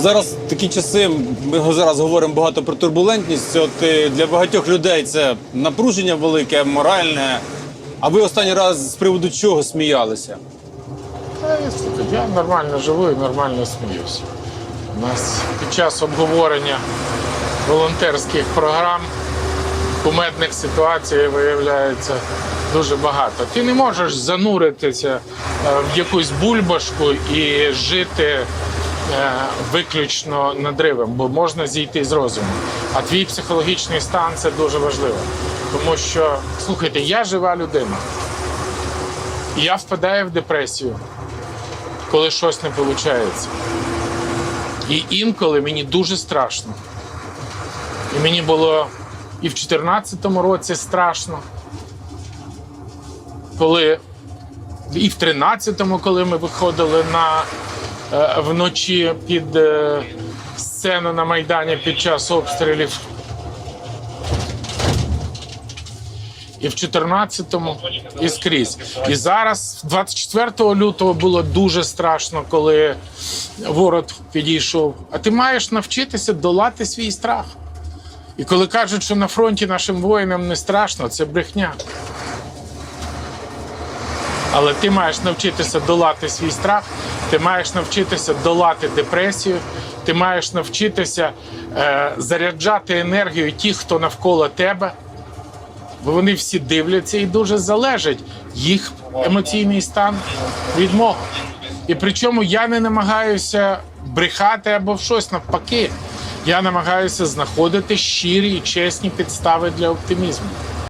Зараз такі часи. Ми зараз говоримо багато про турбулентність. От е, для багатьох людей це напруження велике, моральне. А ви останній раз з приводу чого сміялися? Я нормально живу і нормально сміюся. У нас під час обговорення волонтерських програм кумедних ситуацій виявляється дуже багато. Ти не можеш зануритися е, в якусь бульбашку і жити виключно надривом, бо можна зійти з розуму. А твій психологічний стан це дуже важливо. Тому що, слухайте, я жива людина. Я впадаю в депресію, коли щось не виходить. І інколи мені дуже страшно. І мені було і в 2014 році страшно, коли і в 13-му, коли ми виходили на е, вночі під е, сцену на Майдані під час обстрілів. І в 14-му, і скрізь. І зараз, 24 лютого, було дуже страшно, коли ворог підійшов. А ти маєш навчитися долати свій страх. І коли кажуть, що на фронті нашим воїнам не страшно, це брехня. Але ти маєш навчитися долати свій страх, ти маєш навчитися долати депресію, ти маєш навчитися е, заряджати енергію тих, хто навколо тебе. Бо вони всі дивляться і дуже залежить їх емоційний стан від мого. І причому я не намагаюся брехати або щось навпаки. Я намагаюся знаходити щирі і чесні підстави для оптимізму.